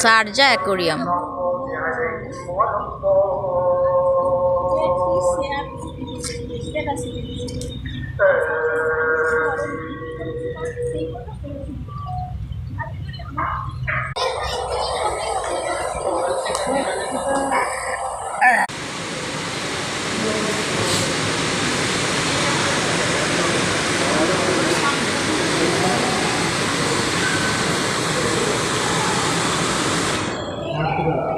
Sharjah aquarium.